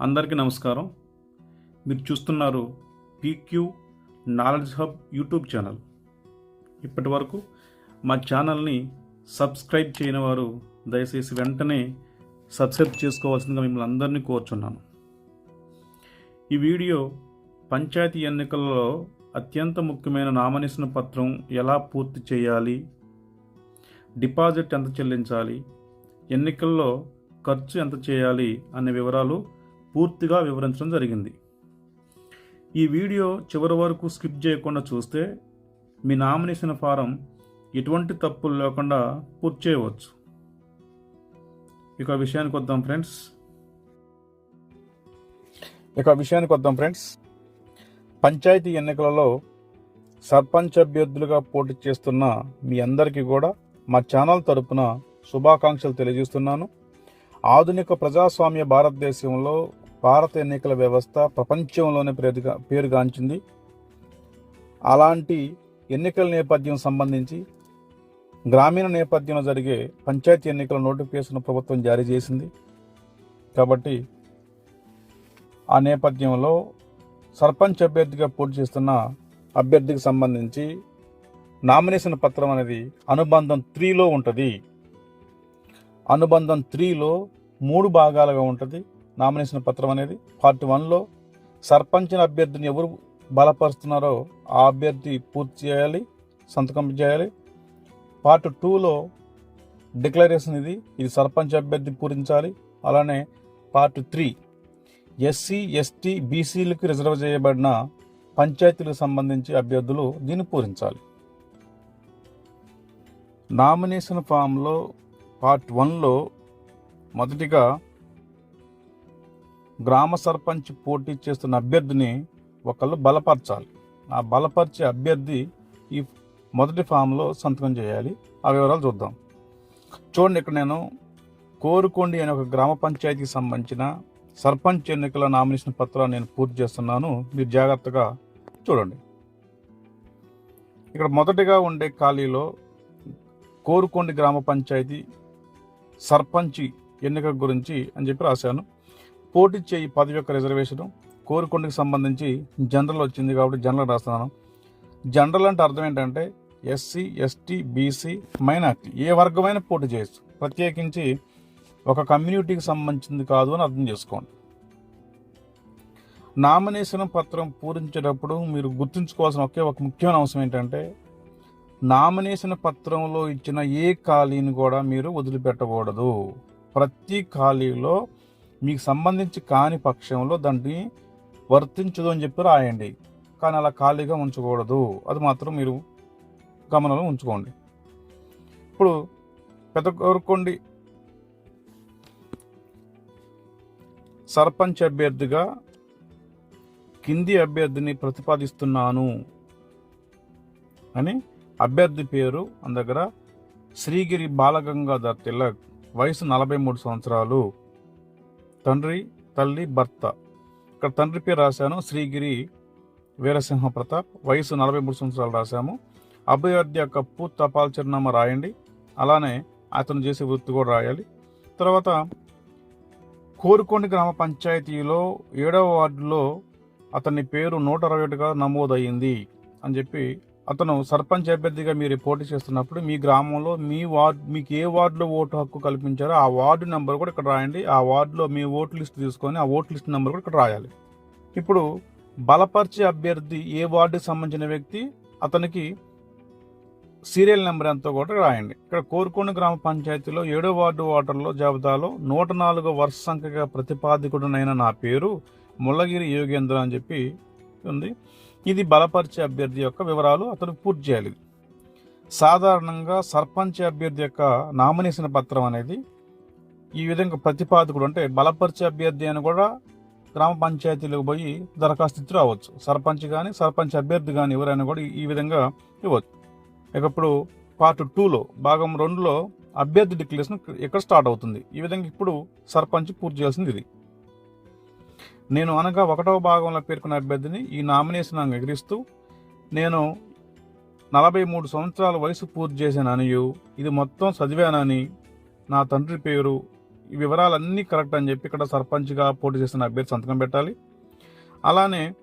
అందరికీ నమస్కారం. మీరు చూస్తున్నారు PQ knowledge hub YouTube channel. ఇప్పటి వరకు మా ఛానల్ని సబ్స్క్రైబ్ చేయని వారు దయచేసి వెంటనే సబ్స్క్రైబ్ చేసుకోవాల్సిందిగా మిమ్మల్ని అందరినీ కోరుచున్నాను. ఈ వీడియో పంచాయతీ ఎన్నికల్లో అత్యంత ముఖ్యమైన నామినేషన్ పత్రం ఎలా పూర్తి చేయాలి? డిపాజిట్ ఎంత చెల్లించాలి? ఎన్నికల్లో ఖర్చు ఎంత చేయాలి? అనే వివరాలు పూర్తిగా వివరించడం జరిగింది. ఈ వీడియో చివరి వరకు స్కిప్ చేయకుండా చూస్తే మీ నామినేషన్ ఫారం ఎటువంటి తప్పులు లేకుండా పూర్తి చేయవచ్చు. ఇక విషయానికి వద్దాం ఫ్రెండ్స్. ఇక విషయానికి వద్దాం ఫ్రెండ్స్. పంచాయతీ ఎన్నికలలో సర్పంచ్ అభ్యర్థులుగా పోటీ చేస్తున్న మీ అందరికీ కూడా మా ఛానల్ తరపున శుభాకాంక్షలు తెలియజేస్తున్నాను. ఆధునిక ప్రజాస్వామ్య భారతదేశంలో భారత ఎన్నికల వ్యవస్థ ప్రపంచంలోనే పేరుగా పేరుగాంచింది. అలాంటి ఎన్నికల నేపథ్యం సంబంధించి గ్రామీణ నేపథ్యంలో జరిగే పంచాయతీ ఎన్నికల నోటిఫికేషన్ ప్రభుత్వం జారీ చేసింది. కాబట్టి ఆ నేపథ్యంలో సర్పంచ్ అభ్యర్థిగా పోటీ చేస్తున్న అభ్యర్థికి సంబంధించి నామినేషన్ పత్రం అనేది అనుబంధం త్రీలో ఉంటుంది. అనుబంధం త్రీలో మూడు భాగాలుగా ఉంటుంది. నామినేషన్ పత్రం అనేది పార్ట్ వన్లో సర్పంచ్ అభ్యర్థిని ఎవరు బలపరుస్తున్నారో ఆ అభ్యర్థి పూర్తి చేయాలి సంతకం చేయాలి. పార్ట్ టూలో డిక్లరేషన్ ఇది ఇది సర్పంచ్ అభ్యర్థి పూరించాలి. అలానే పార్ట్ త్రీ ఎస్సీ ఎస్టీ బీసీలకు రిజర్వ్ చేయబడిన పంచాయతీలకు సంబంధించి అభ్యర్థులు దీన్ని పూరించాలి. నామినేషన్ ఫామ్లో పార్ట్ వన్లో మొదటిగా గ్రామ సర్పంచ్ పోటీ చేస్తున్న అభ్యర్థిని ఒకళ్ళు బలపరచాలి. ఆ బలపరిచే అభ్యర్థి ఈ మొదటి ఫామ్లో సంతకం చేయాలి. ఆ వివరాలు చూద్దాం. చూడండి ఇక్కడ నేను కోరుకోండి అనే ఒక గ్రామ పంచాయతీకి సంబంధించిన సర్పంచ్ ఎన్నికల నామినేషన్ పత్రాన్ని నేను పూర్తి చేస్తున్నాను. మీరు జాగ్రత్తగా చూడండి. ఇక్కడ మొదటిగా ఉండే ఖాళీలో కోరుకోండి గ్రామ పంచాయతీ సర్పంచ్ ఎన్నిక గురించి అని చెప్పి రాశాను. పోటీ చేయి పదవి యొక్క రిజర్వేషన్ కోరుకొండకి సంబంధించి జనరల్ వచ్చింది కాబట్టి జనరల్ రాస్తున్నాను. జనరల్ అంటే అర్థం ఏంటంటే ఎస్సీ ఎస్టీ బీసీ మైనార్టీ ఏ వర్గమైన పోటీ చేయొచ్చు. ప్రత్యేకించి ఒక కమ్యూనిటీకి సంబంధించింది కాదు అని అర్థం చేసుకోండి. నామినేషన్ పత్రం పూరించేటప్పుడు మీరు గుర్తుంచుకోవాల్సిన ఒకే ఒక ముఖ్యమైన అంశం ఏంటంటే నామినేషన్ పత్రంలో ఇచ్చిన ఏ ఖాళీని కూడా మీరు వదిలిపెట్టకూడదు. ప్రతి ఖాళీలో మీకు సంబంధించి కాని పక్షంలో దాన్ని వర్తించదు అని చెప్పి రాయండి. కానీ అలా ఖాళీగా ఉంచకూడదు. అది మాత్రం మీరు గమనంలో ఉంచుకోండి. ఇప్పుడు పెద్ద కోరుకోండి సర్పంచ్ అభ్యర్థిగా కింది అభ్యర్థిని ప్రతిపాదిస్తున్నాను అని అభ్యర్థి పేరు మన దగ్గర శ్రీగిరి బాలగంగాధర్ తిలక్ వయసు నలభై మూడు సంవత్సరాలు. తండ్రి తల్లి భర్త. ఇక్కడ తండ్రి పేరు రాశాను. శ్రీగిరి వీరసింహ ప్రతాప్. వయసు నలభై మూడు సంవత్సరాలు రాశాము. అభ్యర్థి యొక్క పూర్తి తపాల్ చిరునామా రాయండి. అలానే అతను చేసే వృత్తి కూడా రాయాలి. తర్వాత కోరుకొండ గ్రామ పంచాయతీలో ఏడవ వార్డులో అతని పేరు నూట అరవై ఒకటిగా నమోదయ్యింది అని చెప్పి అతను సర్పంచ్ అభ్యర్థిగా మీరు పోటీ చేస్తున్నప్పుడు మీ గ్రామంలో మీ వార్డు మీకు ఏ వార్డులో ఓటు హక్కు కల్పించారో ఆ వార్డు నెంబర్ కూడా ఇక్కడ రాయండి. ఆ వార్డులో మీ ఓటు లిస్ట్ తీసుకొని ఆ ఓటు లిస్ట్ నెంబర్ కూడా ఇక్కడ రాయాలి. ఇప్పుడు బలపరిచే అభ్యర్థి ఏ వార్డుకి సంబంధించిన వ్యక్తి అతనికి సీరియల్ నెంబర్ ఎంతో కూడా రాయండి. ఇక్కడ కోరుకొండ గ్రామ పంచాయతీలో ఏడో వార్డు ఓటర్లో జాబితాలో నూట నాలుగో వర్ష సంఖ్యగా ప్రతిపాదికుడునైన నా పేరు ముల్లగిరి యోగేంద్ర అని చెప్పి ఉంది. ఇది బలపరిచే అభ్యర్థి యొక్క వివరాలు అతను పూర్తి చేయాలి. సాధారణంగా సర్పంచ్ అభ్యర్థి యొక్క నామినేషన్ పత్రం అనేది ఈ విధంగా ప్రతిపాదకుడు అంటే బలపరిచే అభ్యర్థి అని కూడా గ్రామ పంచాయతీలకు పోయి దరఖాస్తు ఇచ్చి రావచ్చు. సర్పంచ్ కానీ సర్పంచ్ అభ్యర్థి కానీ ఎవరైనా కూడా ఈ విధంగా ఇవ్వచ్చు. ఇక ఇప్పుడు పార్ట్ టూలో భాగం రెండులో అభ్యర్థి డిక్లరేషన్ ఇక్కడ స్టార్ట్ అవుతుంది? ఈ విధంగా ఇప్పుడు సర్పంచ్ పూర్తి చేయాల్సింది ఇది. నేను అనగా ఒకటవ భాగంలో పేర్కొన్న అభ్యర్థిని ఈ నామినేషన్ అంగీకరిస్తూ నేను నలభై మూడు సంవత్సరాల వయసు పూర్తి చేశాను ఇది మొత్తం చదివానని నా తండ్రి పేరు ఈ వివరాలన్నీ కరెక్ట్ అని చెప్పి ఇక్కడ సర్పంచ్గా పోటీ చేసిన అభ్యర్థి సంతకం పెట్టాలి. అలానే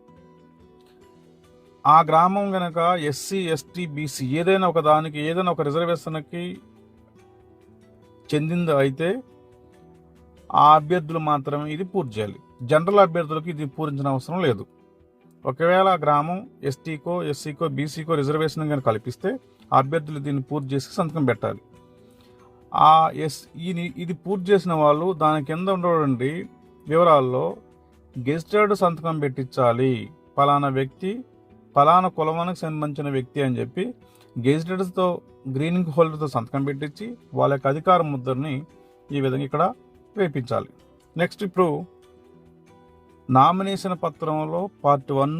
ఆ గ్రామం గనక ఎస్సీ ఎస్టీ బీసీ ఏదైనా ఒక దానికి ఏదైనా ఒక రిజర్వేషన్కి చెందింది అయితే ఆ అభ్యర్థులు మాత్రమే ఇది పూర్తి చేయాలి. జనరల్ అభ్యర్థులకు ఇది పూరించిన అవసరం లేదు. ఒకవేళ గ్రామం ఎస్టీకో ఎస్సీకో బీసీకో రిజర్వేషన్ కనుక కల్పిస్తే అభ్యర్థులు దీన్ని పూర్తి చేసి సంతకం పెట్టాలి. ఆ ఎస్ ఇది ఇది పూర్తి చేసిన వాళ్ళు దాని కింద ఉండేటువంటి వివరాల్లో గెజిటెడ్ సంతకం పెట్టించాలి. ఫలానా వ్యక్తి ఫలానా కులమానికి సంబంధించిన వ్యక్తి అని చెప్పి గెజిటెడ్స్తో గ్రీనింగ్ హోల్డర్తో సంతకం పెట్టించి వాళ్ళ యొక్క అధికార ముద్రని ఈ విధంగా ఇక్కడ వేపించాలి. నెక్స్ట్ ఇప్పుడు నామినేషన్ పత్రంలో part one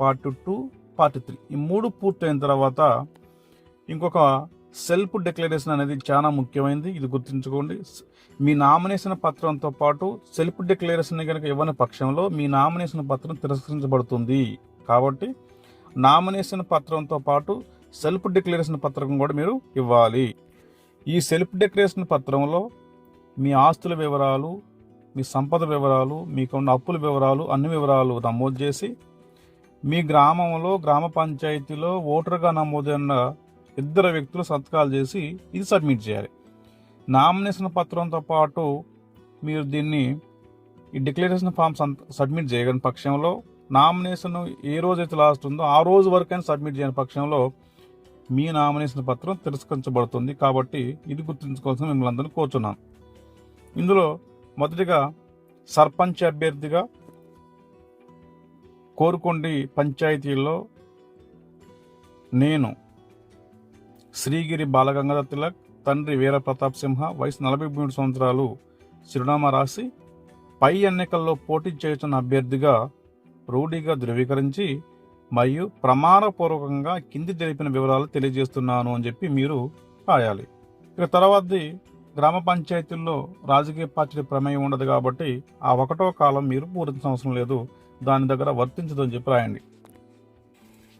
part two part three. ఈ మూడు పూర్తయిన తర్వాత ఇంకొక సెల్ఫ్ డిక్లరేషన్ అనేది చాలా ముఖ్యమైనది. ఇది గుర్తుంచుకోండి. మీ నామినేషన్ పత్రంతో పాటు సెల్ఫ్ డిక్లరేషన్ కనుక ఇవ్వని పక్షంలో మీ నామినేషన్ పత్రం తిరస్కరించబడుతుంది. కాబట్టి నామినేషన్ పత్రంతో పాటు సెల్ఫ్ డిక్లరేషన్ పత్రం కూడా మీరు ఇవ్వాలి. ఈ సెల్ఫ్ డిక్లరేషన్ పత్రంలో మీ ఆస్తుల వివరాలు మీ సంపద వివరాలు మీకున్న అప్పుల వివరాలు అన్ని వివరాలు నమోదు చేసి మీ గ్రామంలో గ్రామ పంచాయతీలో ఓటర్గా నమోదైన ఇద్దరు వ్యక్తులు సంతకాలు చేసి ఇది సబ్మిట్ చేయాలి. నామినేషన్ పత్రంతో పాటు మీరు దీన్ని ఈ డిక్లరేషన్ ఫామ్ సబ్మిట్ చేయగలిగిన పక్షంలో నామినేషన్ ఏ రోజైతే లాస్ట్ ఉందో ఆ రోజు వరకైనా సబ్మిట్ చేయని పక్షంలో మీ నామినేషన్ పత్రం తిరస్కరించబడుతుంది. కాబట్టి ఇది గుర్తుంచుకోవాల్సిన మిమ్మల్ని అందరినీ కోరుచున్నాను. ఇందులో మొదటిగా సర్పంచ్ అభ్యర్థిగా కోరుకొండి పంచాయతీలో నేను శ్రీగిరి బాలగంగాధర్ తిలక్ తండ్రి వీర ప్రతాప్ సింహ వయసు నలభై మూడు సంవత్సరాలు చిరునామా రాసి పై ఎన్నికల్లో పోటీ చేస్తున్న అభ్యర్థిగా రూఢిగా ధృవీకరించి మరియు ప్రమాణపూర్వకంగా కింది తెలిపిన వివరాలు తెలియజేస్తున్నాను అని చెప్పి మీరు రాయాలి. ఇక తర్వాతది గ్రామ పంచాయతీల్లో రాజకీయ పార్టీల ప్రమేయం ఉండదు కాబట్టి ఆ ఒకటో కాలం మీరు పూరించిన అవసరం లేదు. దాని దగ్గర వర్తించదని చెప్పి రాయండి.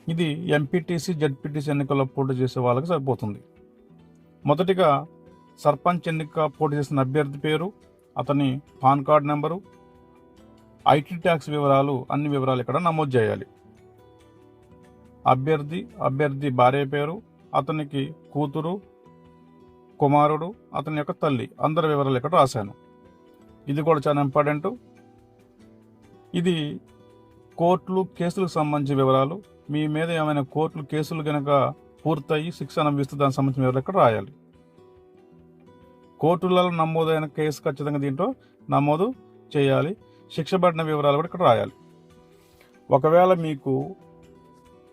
ఇది ఎంపీటీసీ జడ్పీటీసీ ఎన్నికల్లో పోటీ చేసే వాళ్ళకి సరిపోతుంది. మొదటిగా సర్పంచ్ ఎన్నిక పోటీ చేసిన అభ్యర్థి పేరు అతని PAN card number IT tax వివరాలు అన్ని వివరాలు ఇక్కడ నమోదు చేయాలి. అభ్యర్థి అభ్యర్థి భార్య పేరు అతనికి కూతురు కుమారుడు అతని యొక్క తల్లి. అందరి వివరాలు ఇక్కడ రాశాను. ఇది కూడా చాలా ఇంపార్టెంట్. ఇది కోర్టులు కేసులకు సంబంధించిన వివరాలు. మీ మీద ఏమైనా కోర్టులు కేసులు కనుక పూర్తయి శిక్ష అనుభవిస్తే దానికి సంబంధించిన వివరాలు ఇక్కడ రాయాలి. కోర్టులలో నమోదైన కేసు ఖచ్చితంగా దీంట్లో నమోదు చేయాలి. శిక్ష పడిన వివరాలు కూడా ఇక్కడ రాయాలి. ఒకవేళ మీకు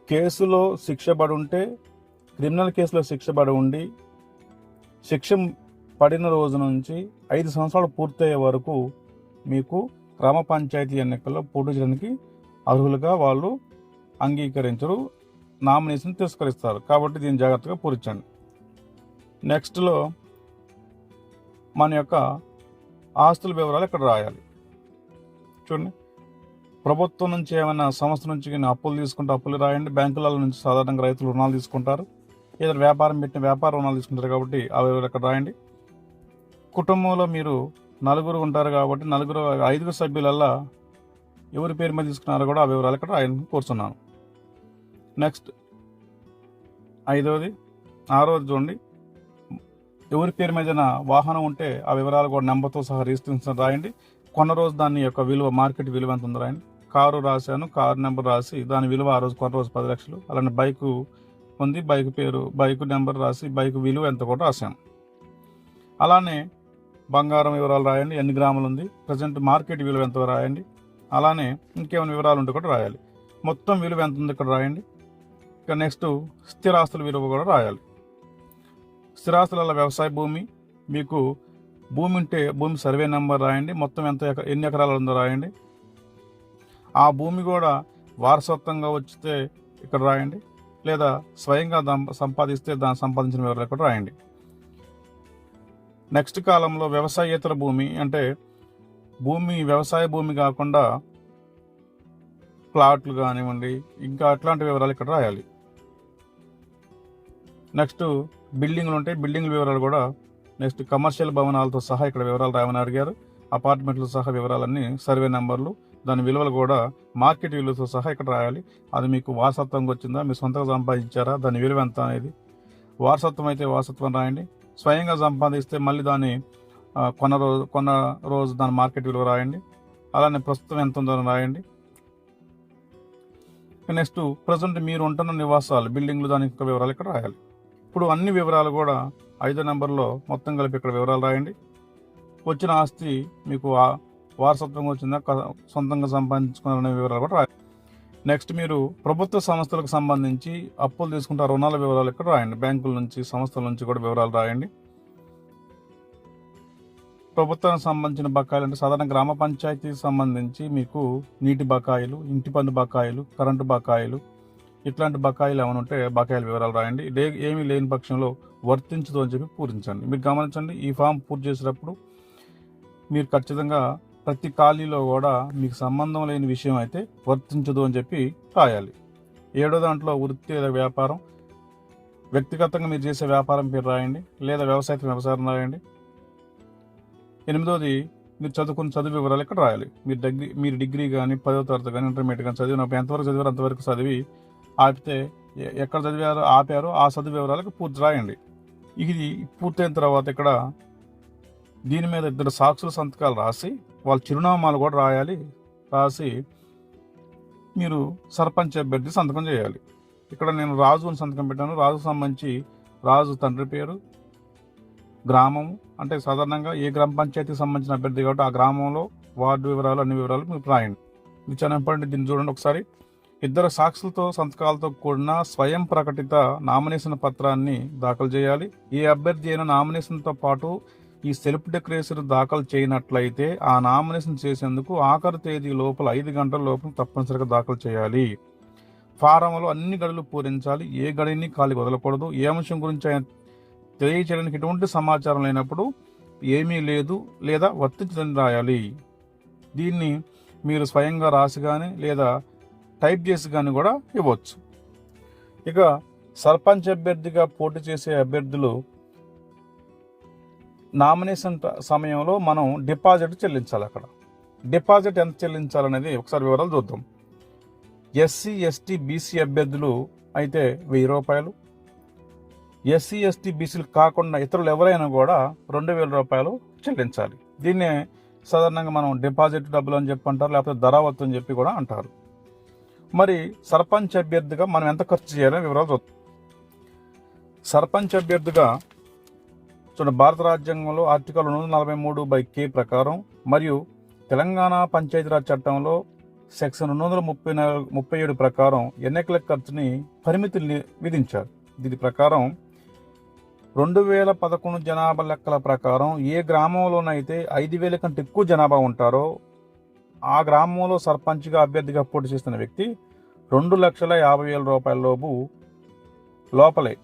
కేసులో శిక్ష పడి ఉంటే క్రిమినల్ కేసులో శిక్ష పడి ఉండి శిక్ష పడిన రోజు నుంచి ఐదు సంవత్సరాలు పూర్తయ్యే వరకు మీకు గ్రామ పంచాయతీ ఎన్నికల్లో పోటీ చేయడానికి అర్హులుగా వాళ్ళు అంగీకరించరు నామినేషన్ తిరస్కరిస్తారు. కాబట్టి దీన్ని జాగ్రత్తగా పూరించండి. నెక్స్ట్లో మన యొక్క ఆస్తుల వివరాలు ఇక్కడ రాయాలి. చూడండి. ప్రభుత్వం నుంచి ఏమైనా సంస్థ నుంచి కానీ అప్పులు తీసుకుంటే అప్పులు రాయండి. బ్యాంకుల నుంచి సాధారణంగా రైతులు రుణాలు తీసుకుంటారు. ఏదైనా వ్యాపారం పెట్టిన వ్యాపార రుణాలు తీసుకుంటారు కాబట్టి ఆ వివరాలు ఇక్కడ రాయండి. కుటుంబంలో మీరు నలుగురు ఉంటారు కాబట్టి నలుగురు ఐదుగురు సభ్యులల్లా ఎవరి పేరు మీద తీసుకున్నారో కూడా ఆ వివరాలు ఇక్కడ రాయని కోరుతున్నాను. నెక్స్ట్ ఐదవది ఆరవది చూడండి. ఎవరి పేరు మీద వాహనం ఉంటే ఆ వివరాలు కూడా నెంబర్తో సహా రిజిస్ట్రేషన్ రాయండి. కొన్న రోజు దాని యొక్క విలువ మార్కెట్ విలువ ఎంత ఉందో రాయండి. కారు రాశాను కారు నెంబర్ రాసి దాని విలువ ఆ రోజు కొన్న రోజు పది లక్షలు. అలానే బైకు ఉంది బైక్ పేరు బైక్ నెంబర్ రాసి బైక్ విలువ ఎంత కూడా రాశాను అలానే బంగారం వివరాలు రాయండి ఎన్ని గ్రాములు ఉంది ప్రజెంట్ మార్కెట్ విలువ ఎంత రాయండి అలానే ఇంకేమైనా వివరాలు ఉంటే కూడా రాయాలి. మొత్తం విలువ ఎంత ఉంది ఇక్కడ రాయండి. ఇక నెక్స్ట్ స్థిరాస్తుల విలువ కూడా రాయాలి. స్థిరాస్తుల వ్యవసాయ భూమి మీకు భూమి ఉంటే భూమి సర్వే నెంబర్ రాయండి మొత్తం ఎంత ఎక- ఎన్ని ఎకరాలు ఉందో రాయండి. ఆ భూమి కూడా వారసత్వంగా వచ్చితే ఇక్కడ రాయండి. లేదా స్వయంగా సంపాదిస్తే దాన్ని సంపాదించిన వివరాలు కూడా రాయండి. నెక్స్ట్ కాలంలో వ్యవసాయేతర భూమి అంటే భూమి వ్యవసాయ భూమి కాకుండా ప్లాట్లు కానివ్వండి ఇంకా అట్లాంటి వివరాలు ఇక్కడ రాయాలి. నెక్స్ట్ బిల్డింగ్లు ఉంటాయి బిల్డింగ్ వివరాలు కూడా నెక్స్ట్ కమర్షియల్ భవనాలతో సహా ఇక్కడ వివరాలు రాయమని అడిగారు. అపార్ట్మెంట్లు సహా వివరాలన్నీ సర్వే నెంబర్లు దాని విలువలు కూడా మార్కెట్ విలువతో సహా ఇక్కడ రాయాలి. అది మీకు వారసత్వంగా వచ్చిందా? మీ సొంతంగా సంపాదించారా? దాని విలువ ఎంత అనేది వారసత్వం అయితే వారసత్వం రాయండి. స్వయంగా సంపాదిస్తే మళ్ళీ దాన్ని కొన్న రోజు కొన్న రోజు దాని మార్కెట్ విలువ రాయండి. అలానే ప్రస్తుతం ఎంత ఉందో రాయండి. నెక్స్ట్ ప్రజెంట్ మీరు ఉంటున్న నివాసాలు బిల్డింగ్లు దాని యొక్క వివరాలు ఇక్కడ రాయాలి. ఇప్పుడు అన్ని వివరాలు కూడా ఐదో నెంబర్లో మొత్తం కలిపి ఇక్కడ వివరాలు రాయండి. వచ్చిన ఆస్తి మీకు వారసత్వంగా వచ్చిందా? సొంతంగా సంపాదించుకున్నారనే వివరాలు కూడా రాయండి నెక్స్ట్ మీరు ప్రభుత్వ సంస్థలకు సంబంధించి అప్పులు తీసుకుంటే రుణాల వివరాలు ఇక్కడ రాయండి. బ్యాంకుల నుంచి సంస్థల నుంచి కూడా వివరాలు రాయండి. ప్రభుత్వానికి సంబంధించిన బకాయిలు అంటే సాధారణ గ్రామ పంచాయతీకి సంబంధించి మీకు నీటి బకాయిలు ఇంటి పన్ను బకాయిలు కరెంటు బకాయిలు ఇట్లాంటి బకాయిలు ఏమైనా ఉంటే బకాయిల వివరాలు రాయండి. లే ఏమీ లేని పక్షంలో వర్తించదు అని చెప్పి పూరించండి. మీరు గమనించండి ఈ ఫామ్ పూర్తి చేసేటప్పుడు మీరు ఖచ్చితంగా ప్రతి ఖాళీలో కూడా మీకు సంబంధం లేని విషయం అయితే వర్తించదు అని చెప్పి రాయాలి. ఏడో దాంట్లో వృత్తి లేదా వ్యాపారం వ్యక్తిగతంగా మీరు చేసే వ్యాపారం పేరు రాయండి లేదా వ్యవసాయం వ్యవసాయం రాయండి. ఎనిమిదోది మీరు చదువుకున్న చదువు వివరాలు ఇక్కడ రాయాలి. మీరు డిగ్రీ మీరు డిగ్రీ కానీ పదో తరగతి కానీ ఇంటర్మీడియట్ కానీ చదివినప్పుడు ఎంతవరకు చదివారు అంతవరకు చదివి ఆపితే ఎక్కడ చదివారో ఆపారో ఆ చదువు వివరాలకు పూర్తి రాయండి. ఇది పూర్తయిన తర్వాత ఇక్కడ దీని మీద ఇద్దరు సాక్షుల సంతకాలు రాసి వాళ్ళ చిరునామాలు కూడా రాయాలి రాసి మీరు సర్పంచ్ అభ్యర్థి సంతకం చేయాలి. ఇక్కడ నేను రాజు అని సంతకం పెట్టాను. రాజుకు సంబంధించి రాజు తండ్రి పేరు గ్రామం అంటే సాధారణంగా ఏ గ్రామ పంచాయతీకి సంబంధించిన అభ్యర్థి కాబట్టి ఆ గ్రామంలో వార్డు వివరాలు అన్ని వివరాలు మీరు రాయండి. ఇది చాలా ఇంపార్టెంట్. దీన్ని చూడండి ఒకసారి. ఇద్దరు సాక్షులతో సంతకాలతో కూడిన స్వయం ప్రకటిత నామినేషన్ పత్రాన్ని దాఖలు చేయాలి. ఏ అభ్యర్థి అయినా నామినేషన్తో పాటు ఈ సెల్ఫ్ డిక్లరేషన్ దాఖలు చేయనట్లయితే ఆ నామినేషన్ చేసేందుకు ఆఖరి తేదీ లోపల ఐదు గంటల లోపల తప్పనిసరిగా దాఖలు చేయాలి. ఫారంలో అన్ని గడులు పూరించాలి. ఏ గడిని ఖాళీ వదలకూడదు. ఏ అంశం గురించి ఆయన తెలియచేయడానికి ఎటువంటి సమాచారం లేనప్పుడు ఏమీ లేదు లేదా వర్తించదని రాయాలి. దీన్ని మీరు స్వయంగా రాసి కానీ లేదా టైప్ చేసి కానీ కూడా ఇవ్వచ్చు. ఇక సర్పంచ్ అభ్యర్థిగా పోటీ చేసే అభ్యర్థులు నామినేషన్ సమయంలో మనం డిపాజిట్ చెల్లించాలి అక్కడ. డిపాజిట్ ఎంత చెల్లించాలనేది ఒకసారి వివరాలు చూద్దాం. ఎస్సీ ఎస్టీ బీసీ అభ్యర్థులు అయితే వెయ్యి రూపాయలు. ఎస్సీ ఎస్టీ బీసీలు కాకుండా ఇతరులు ఎవరైనా కూడా రెండు వేల రూపాయలు చెల్లించాలి. దీన్నే సాధారణంగా మనం డిపాజిట్ డబ్బులు అని చెప్పి అంటారు లేకపోతే ధరావత్తు అని చెప్పి కూడా అంటారు. మరి సర్పంచ్ అభ్యర్థిగా మనం ఎంత ఖర్చు చేయాలని వివరాలు చూద్దాం. సర్పంచ్ అభ్యర్థిగా చూడండి భారత రాజ్యాంగంలో ఆర్టికల్ రెండు వందల నలభై మూడు బై కే ప్రకారం మరియు తెలంగాణ పంచాయతీరాజ్ చట్టంలో సెక్షన్ రెండు వందల ముప్పై నాలుగు ముప్పై ఏడు ప్రకారం ఎన్నికల ఖర్చుని పరిమితుల్ని విధించారు. దీని ప్రకారం రెండు వేల పదకొండు జనాభా లెక్కల ప్రకారం ఏ గ్రామంలోనైతే ఐదు వేల కంటే ఎక్కువ జనాభా ఉంటారో ఆ గ్రామంలో సర్పంచ్గా అభ్యర్థిగా పోటీ చేస్తున్న వ్యక్తి రెండు లక్షల యాభై వేల రూపాయల లోపు లోపలే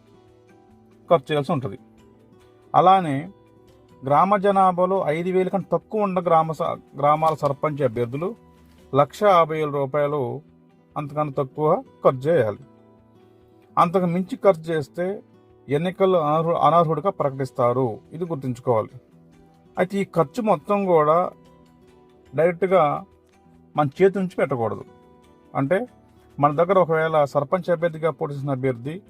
ఖర్చు చేయాల్సి ఉంటుంది. అలానే గ్రామ జనాభాలో ఐదు వేల కంటే తక్కువ ఉన్న గ్రామ స- గ్రామాల సర్పంచ్ అభ్యర్థులు లక్ష యాభై వేల రూపాయలు అంతకన్నా తక్కువ ఖర్చు చేయాలి. అంతకు మించి ఖర్చు చేస్తే ఎన్నికల్లో అనర్హు అనర్హుడిగా ప్రకటిస్తారు. ఇది గుర్తుంచుకోవాలి. అయితే ఈ ఖర్చు మొత్తం కూడా డైరెక్ట్గా మన చేతి నుంచి పెట్టకూడదు. అంటే మన దగ్గర ఒకవేళ సర్పంచ్ అభ్యర్థిగా పోటీ అభ్యర్థి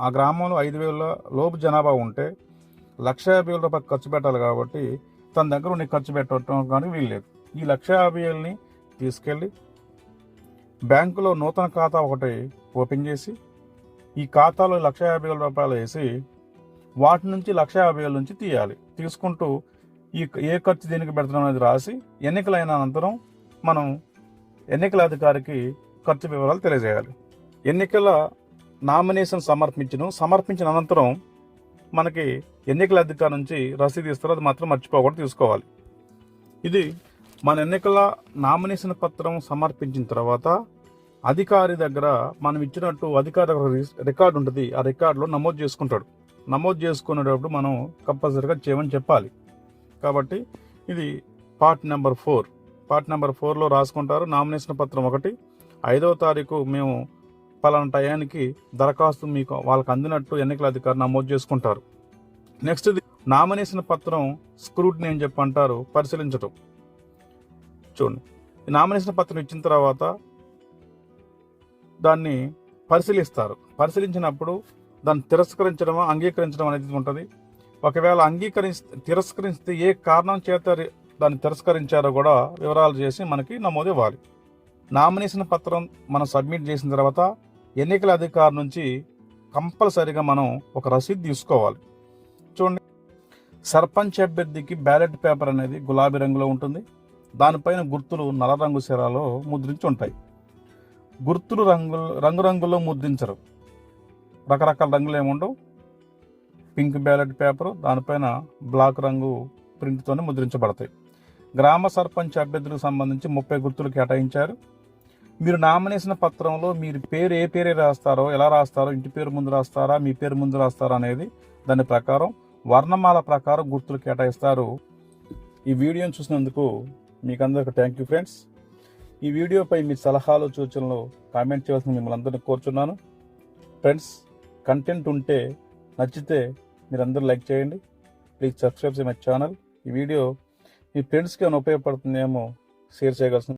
ఆ గ్రామంలో ఐదు వేల లోపు జనాభా ఉంటే లక్ష యాభై వేల రూపాయలు ఖర్చు పెట్టాలి కాబట్టి తన దగ్గర ఉండి ఖర్చు పెట్టడం కానీ వీల్లేదు ఈ లక్ష యాభై వేలని తీసుకెళ్ళి బ్యాంకులో నూతన ఖాతా ఒకటి ఓపెన్ చేసి ఈ ఖాతాలో లక్ష యాభై వేల రూపాయలు వేసి వాటి నుంచి లక్ష యాభై వేల నుంచి తీయాలి. తీసుకుంటూ ఈ ఏ ఖర్చు దేనికి పెడుతున్నాం అనేది రాసి ఎన్నికలైన అనంతరం మనం ఎన్నికల అధికారికి ఖర్చు వివరాలు తెలియజేయాలి. ఎన్నికల నామినేషన్ సమర్పించను సమర్పించిన అనంతరం మనకి ఎన్నికల అధికారి నుంచి రసీదు ఇస్తారో అది మాత్రం మర్చిపోకుండా తీసుకోవాలి. ఇది మన ఎన్నికల నామినేషన్ పత్రం సమర్పించిన తర్వాత అధికారి దగ్గర మనం ఇచ్చినట్టు అధికారి దగ్గర రి- రికార్డు ఉంటుంది ఆ రికార్డులో నమోదు చేసుకుంటాడు. నమోదు చేసుకునేటప్పుడు మనం కంపల్సరీగా చేయమని చెప్పాలి. కాబట్టి ఇది part number four. Part number ఫోర్లో రాసుకుంటారు నామినేషన్ పత్రం ఒకటి. ఐదవ తారీఖు మేము పలానా టయానికి దరఖాస్తు మీకు వాళ్ళకి అందినట్టు ఎన్నికల అధికారి నమోదు చేసుకుంటారు. నెక్స్ట్ నామినేషన్ పత్రం స్క్రూటినీ అని చెప్పి అంటారు పరిశీలించటం. చూడండి. ఈ నామినేషన్ పత్రం ఇచ్చిన తర్వాత దాన్ని పరిశీలిస్తారు. పరిశీలించినప్పుడు దాన్ని తిరస్కరించడం అంగీకరించడం అనేది ఉంటుంది. ఒకవేళ అంగీకరిస్తే తిరస్కరిస్తే ఏ కారణం చేత దాన్ని తిరస్కరించారో కూడా వివరాలు చేసి మనకి నమోదు ఇవ్వాలి. నామినేషన్ పత్రం మనం సబ్మిట్ చేసిన తర్వాత ఎన్నికల అధికారి నుంచి కంపల్సరిగా మనం ఒక రసీదు తీసుకోవాలి. సర్పంచ్ అభ్యర్థికి బ్యాలెట్ పేపర్ అనేది గులాబీ రంగులో ఉంటుంది. దానిపైన గుర్తులు నల్ల రంగు సిరాలో ముద్రించి ఉంటాయి. గుర్తులు రంగు రంగురంగుల్లో ముద్రించరు. రకరకాల రంగులు ఏముండవు పింక్ బ్యాలెట్ పేపర్ దానిపైన బ్లాక్ రంగు ప్రింట్తోనే ముద్రించబడతాయి. గ్రామ సర్పంచ్ అభ్యర్థులకు సంబంధించి ముప్పై గుర్తులు కేటాయించారు. మీరు నామినేషన్ పత్రంలో మీరు పేరు ఏ పేరే రాస్తారో ఎలా రాస్తారో ఇంటి పేరు ముందు రాస్తారా మీ పేరు ముందు రాస్తారా అనేది దాని ప్రకారం వర్ణమాల ప్రకారం గుర్తులు కేటాయిస్తారు. ఈ వీడియోను చూసినందుకు మీకు అందరికీ థ్యాంక్ యూ ఫ్రెండ్స్ ఈ వీడియోపై మీ సలహాలు సూచనలు కామెంట్ చేయవలసిన మిమ్మల్ని అందరినీ కోరుచున్నాను. ఫ్రెండ్స్ కంటెంట్ ఉంటే నచ్చితే మీరందరూ లైక్ చేయండి. ప్లీజ్ సబ్స్క్రైబ్ మై ఛానల్ ఈ వీడియో మీ ఫ్రెండ్స్కి ఏమైనా ఉపయోగపడుతుందేమో షేర్ చేయగలసిన